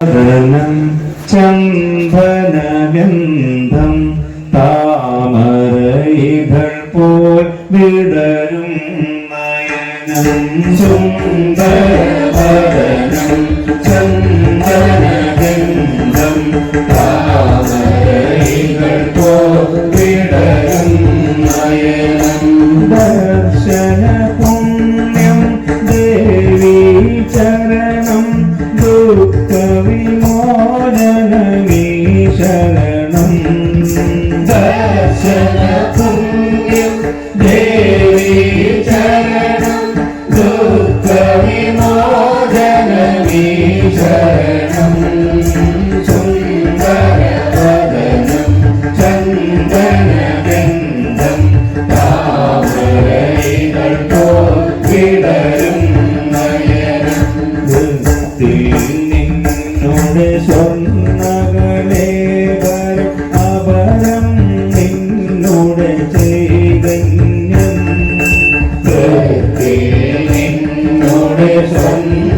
ചന്ദനം ചന്ദനഗന്ധം താമരയികൾ പോൽ വിടരും നയനം സുന്ദരവദനം ചന്ദനഗന്ധം നിന്നുടെ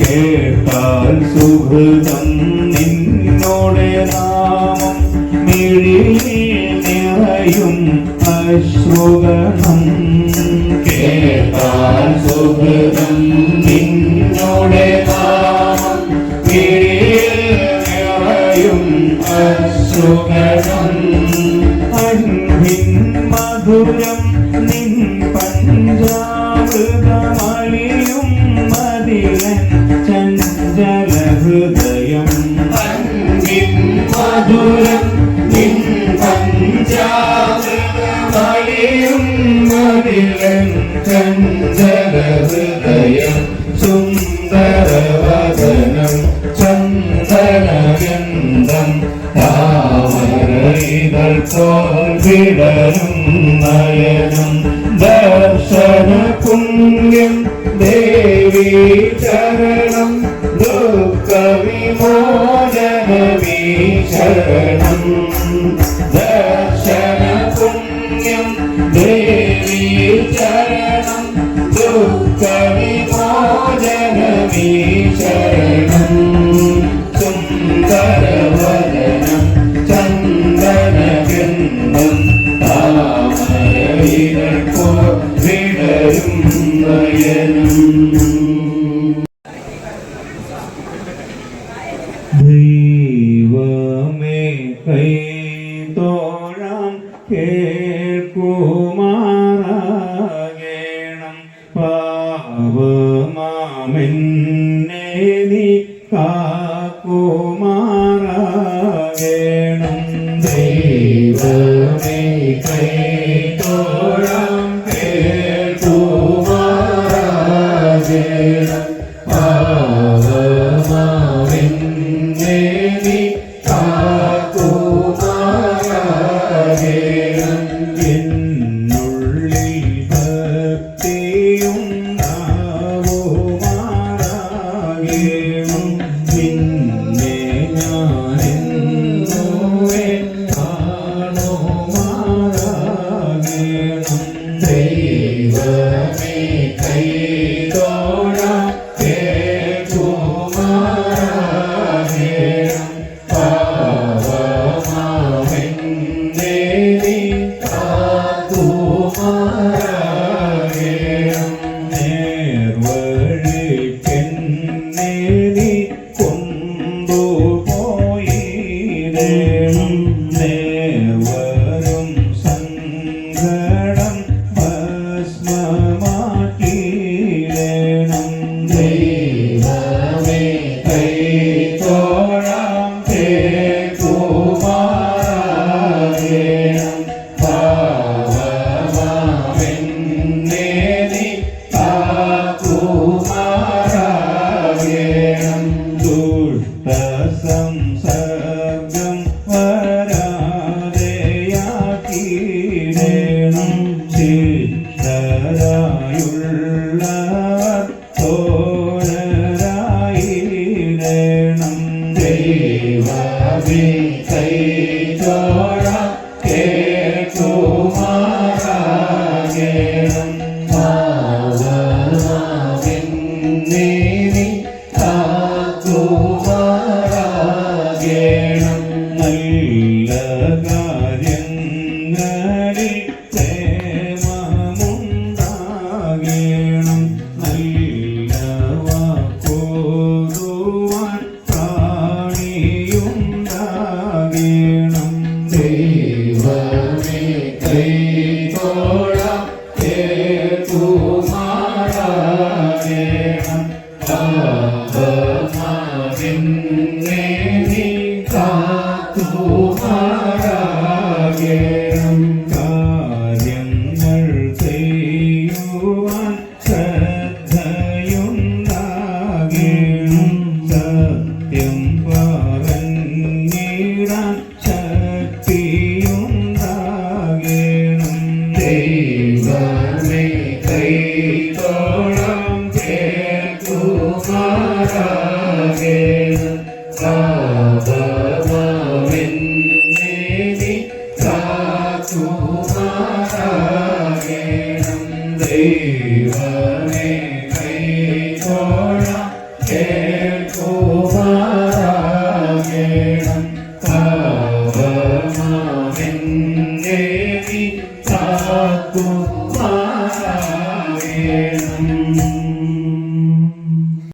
കേട്ടാൽ സുഹൃതം നിന്നോടെ നാമം നിറയും അശ്രുഗണം. കേട്ടാൽ സുഹൃതം നിന്നോടെ നാമം നിറയും അശ്രുഗണം. അൻപിൻ മധുരം നിൻ പഞ്ചാമൃതമണിയും മധുരം നിൻ പഞ്ചാമൃതമണിയും മതിലൻ ചഞ്ചല ഹൃദയം സുന്ദരവദനം ചന്ദനഗന്ധം താമരൈകൾ പോൽ വിടരും നയനം ദർശന പുണ്യം ചരണം ദുഃഖവിമോചനമീ ശരണം ദർശന പുണ്യം ദേവീ ചരണം ദുഃഖവിമോചനമീ പാവമാമെന്നെ നീ കാക്കുമാറാകേണം ദൈവമേ കൈതോട നേവരും സംഘ നേരിടണം ശിക്ഷരായുള്ള തോഴരായിടണം ദൈവമേ കൈ തോഴ കേട്ടുമാറാകണം മാവനാവിന്നേരി കാത്തുമാറാകണം നല്ല Amen.